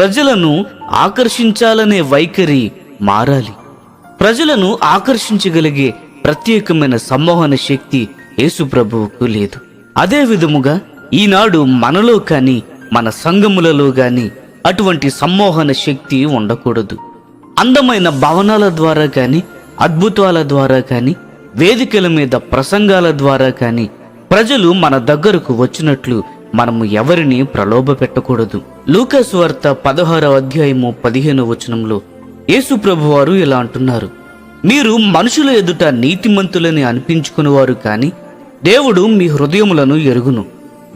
ప్రజలను ఆకర్షించాలనే వైఖరి మారాలి. ప్రజలను ఆకర్షించగలిగే ప్రత్యేకమైన సంమోహన శక్తి యేసు ప్రభువుకు లేదు. అదే విధముగా ఈనాడు మనలో కానీ మన సంఘములలో కానీ అటువంటి సమ్మోహన శక్తి ఉండకూడదు. అందమైన భవనాల ద్వారా కానీ అద్భుతాల ద్వారా కానీ వేదికల మీద ప్రసంగాల ద్వారా కానీ ప్రజలు మన దగ్గరకు వచ్చినట్లు మనము ఎవరిని ప్రలోభ పెట్టకూడదు లూకస్ వార్త పదహారవ అధ్యాయము పదిహేను వచనంలో యేసు ప్రభువారు ఇలా అంటున్నారు. మీరు మనుషుల ఎదుట నీతిమంతులని అనిపించుకునేవారు కానీ దేవుడు మీ హృదయములను ఎరుగును.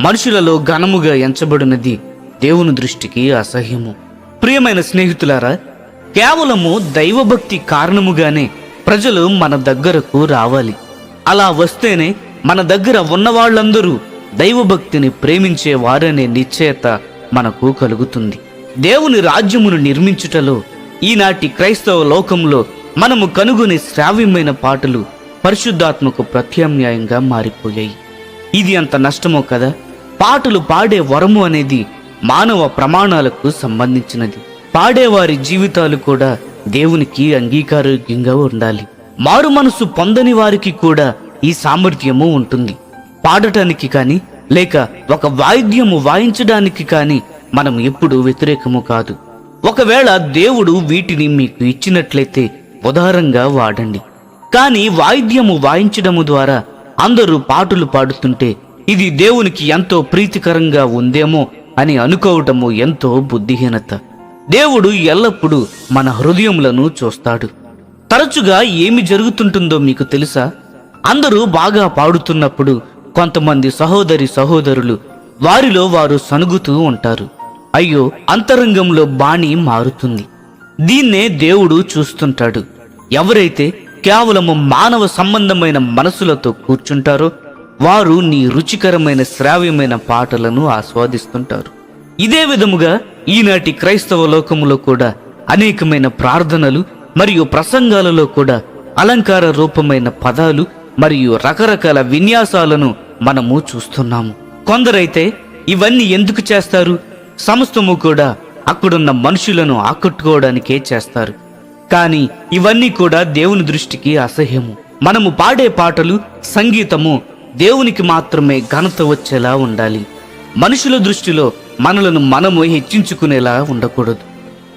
మనుషులలో ఘనముగా ఎంచబడినది దేవుని దృష్టికి అసహ్యము. ప్రియమైన స్నేహితులారా కేవలము దైవభక్తి కారణముగానే ప్రజలు మన దగ్గరకు రావాలి. అలా వస్తేనే మన దగ్గర ఉన్నవాళ్ళందరూ దైవభక్తిని ప్రేమించే వారనే నిశ్చయత మనకు కలుగుతుంది. దేవుని రాజ్యమును నిర్మించుటలో ఈనాటి క్రైస్తవ లోకంలో మనము కనుగొనే శ్రావ్యమైన పాటలు పరిశుద్ధాత్మకు ప్రత్యామ్నాయంగా మారిపోయాయి. ఇది అంత నష్టమో కదా? పాటలు పాడే వరము అనేది మానవ ప్రమాణాలకు సంబంధించినది. పాడేవారి జీవితాలు కూడా దేవునికి అంగీకారోగ్యంగా ఉండాలి. మారు మనసు పొందని వారికి కూడా ఈ సామర్థ్యము ఉంటుంది. పాడటానికి కానీ లేక ఒక వాయిద్యము వాయించడానికి కానీ మనం ఎప్పుడు వ్యతిరేకము కాదు. ఒకవేళ దేవుడు వీటిని మీకు ఇచ్చినట్లయితే ఉదారంగా వాడండి. కానీ వాయిద్యము వాయించడము ద్వారా అందరూ పాటలు పాడుతుంటే ఇది దేవునికి ఎంతో ప్రీతికరంగా ఉందేమో అని అనుకోవటము ఎంతో బుద్ధిహీనత. దేవుడు ఎల్లప్పుడూ మన హృదయములను చూస్తాడు. తరచుగా ఏమి జరుగుతుంటుందో మీకు తెలుసా? అందరూ బాగా పాడుతున్నప్పుడు కొంతమంది సహోదరి సహోదరులు వారిలో వారు సనుగుతూ ఉంటారు. అయ్యో అంతరంగంలో బాణి మారుతుంది. దీన్నే దేవుడు చూస్తుంటాడు. ఎవరైతే కేవలము మానవ సంబంధమైన మనసులతో కూర్చుంటారో వారు నీ రుచికరమైన శ్రావ్యమైన పాటలను ఆస్వాదిస్తుంటారు. ఇదే విధముగా ఈనాటి క్రైస్తవ లోకములో కూడా అనేకమైన ప్రార్థనలు మరియు ప్రసంగాలలో కూడా అలంకార రూపమైన పదాలు మరియు రకరకాల విన్యాసాలను మనము చూస్తున్నాము. కొందరైతే ఇవన్నీ ఎందుకు చేస్తారు? సమస్తము కూడా అక్కడున్న మనుషులను ఆకట్టుకోవడానికే చేస్తారు. కానీ ఇవన్నీ కూడా దేవుని దృష్టికి అసహ్యము. మనము పాడే పాటలు సంగీతము దేవునికి మాత్రమే ఘనత వచ్చేలా ఉండాలి. మనుషుల దృష్టిలో మనలను మనము హెచ్చించుకునేలా ఉండకూడదు.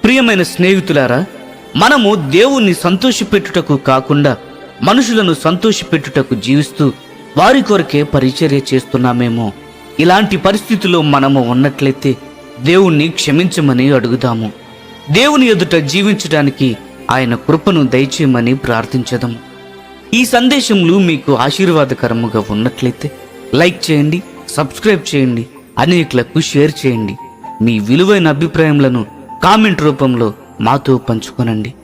ప్రియమైన స్నేహితులారా మనము దేవుణ్ణి సంతోషపెట్టుటకు కాకుండా మనుషులను సంతోషపెట్టుటకు జీవిస్తూ వారి కొరకే పరిచర్య చేస్తున్నామేమో. ఇలాంటి పరిస్థితిలో మనము ఉన్నట్లయితే దేవుణ్ణి క్షమించమని అడుగుదాము. దేవుని ఎదుట జీవించడానికి ఆయన కృపను దయచేయమని ప్రార్థించదాం ఈ సందేశములు మీకు ఆశీర్వాదకరముగా ఉన్నట్లయితే లైక్ చేయండి సబ్స్క్రైబ్ చేయండి అనేకులకు షేర్ చేయండి. మీ విలువైన అభిప్రాయములను కామెంట్ రూపంలో మాతో పంచుకొనండి.